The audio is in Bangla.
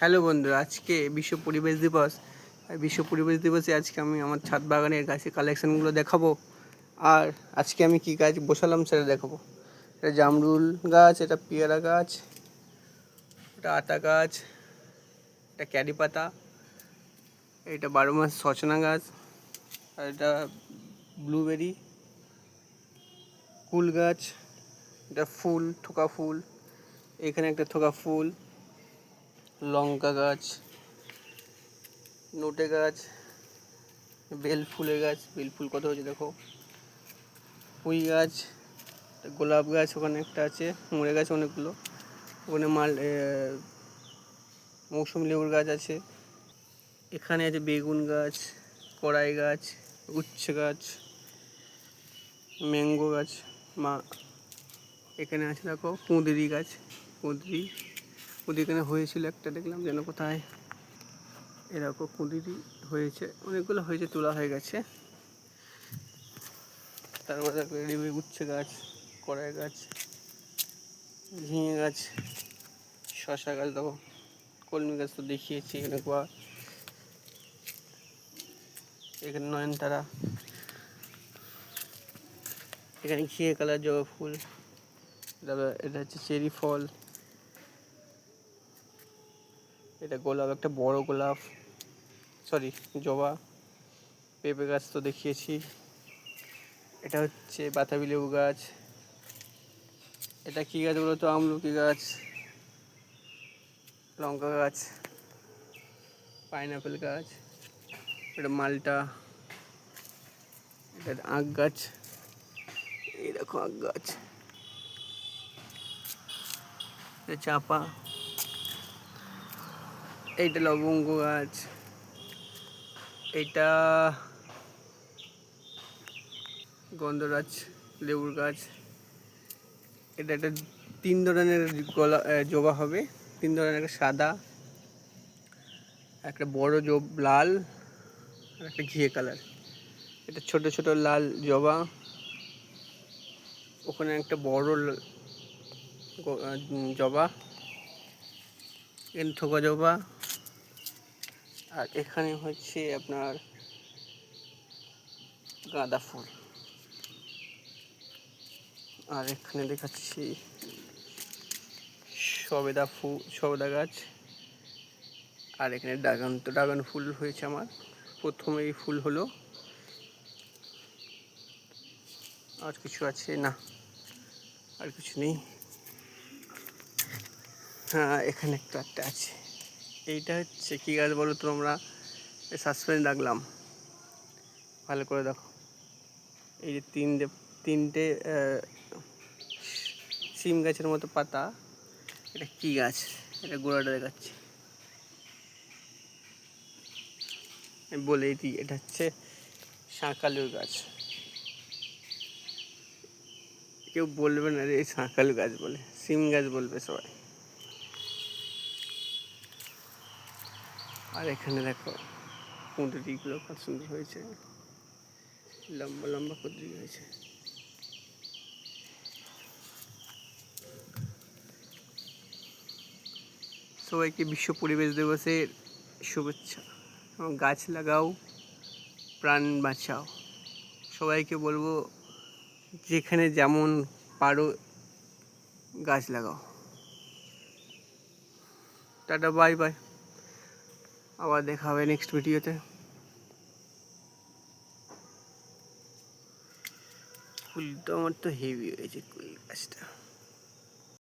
হ্যালো বন্ধু আজকে বিশ্ব পরিবেশ দিবস। বিশ্ব পরিবেশ দিবসে আজকে আমি আমার ছাদ বাগানের গাছের কালেকশনগুলো দেখাবো। আর আজকে আমি কী গাছ বসালাম সেটা দেখাবো। এটা জামরুল গাছ, এটা পেয়ারা গাছ, এটা আতা গাছ, এটা ক্যারি পাতা, এটা বারো মাস সচনা গাছ, আর এটা ব্লুবেরি কুল গাছ, এটা ফুল, থোকা ফুল, এখানে একটা থোকা ফুল লঙ্কা গাছ, নোটে গাছ, বেল ফুলের গাছ, বেল ফুল কত হয়েছে দেখো? পুঁই গাছ, গোলাপ গাছ ওখানে একটা আছে মুড়ে গাছ অনেকগুলো। ওখানে মাল মৌসুমি লেবুর গাছ আছে। এখানে আছে বেগুন গাছ, কড়াই গাছ উচ্ছে গাছ, ম্যাঙ্গো গাছ, মা, এখানে আছে দেখো, কুঁদরি গাছ, কুঁদরি। এখানে হয়েছিল একটা, দেখলাম যেন কোথায় এরকম কুঁদরি হয়েছে। অনেকগুলো হয়েছে, তোলা হয়ে গেছে। তারপরে দেখো রেবি উচ্ছে গাছ, কড়াই গাছ, ঝিঙে গাছ শশা গাছ, দেখো, কলমি গাছ তো দেখিয়েছি এখানে গোয়া এখানে নয়নতারা, এখানে ঘিয়ে কালার জবা ফুল এটা হচ্ছে চেরি ফল। এটা গোলাপ, একটা বড় গোলাপ। সরি জবা। পেঁপে গাছ তো দেখিয়েছি। এটা হচ্ছে বাতাবি লেবু গাছ। এটা কী গাছ বলো তো আমলকি গাছ। লঙ্কা গাছ। পাইনাপেল গাছ। এটা মালটা। এটা আখ গাছ। এই দেখো আখ গাছ। চাপা। এইটা লবঙ্গ গাছ। এইটা গন্ধরাজ লেবুর গাছ। এটা একটা তিন ধরনের গলা জবা হবে। তিন ধরনের, একটা সাদা, একটা বড় জব, লাল, আর একটা ঘিয়ে কালার। এটা ছোট ছোট লাল জবা। ওখানে একটা বড় জবা। এখানে থোকা জবা। আর এখানে হচ্ছে আপনার গাঁদা ফুল। আর এখানে দেখাচ্ছি সবেদা ফুল, সবেদা গাছ। আর এখানে ড্রাগন তো ড্রাগন ফুল হয়েছে আমার। প্রথম এই ফুল হলো। আর কিছু আছে? না, আর কিছু নেই। হ্যাঁ এখানে একটা আছে। এইটা হচ্ছে, কী গাছ বলো তো আমরা সাসপেন্স রাখলাম। ভালো করে দেখো। এই যে তিনটে তিনটে সিম গাছের মতো পাতা। এটা কী গাছ? এটা গোড়াটা দেখাচ্ছে। বলেই দিই, এটা হচ্ছে শাঁকালুর গাছ। কেউ বলবে না রে শাঁকালু গাছ বলে, সিম গাছ বলবে সবাই। আর এখানে দেখো কুঁদরিগুলো কত সুন্দর হয়েছে। লম্বা লম্বা কুঁদরি হয়েছে। সবাইকে বিশ্ব পরিবেশ দিবসের শুভেচ্ছা। এবং গাছ লাগাও, প্রাণ বাঁচাও। সবাইকে বলব, যেখানে যেমন পারো গাছ লাগাও। Tata, bye bye. আবার দেখা হবে নেক্সট ভিডিওতে ফুলটা আমার তো হেভি হয়েছে কুল গাছটা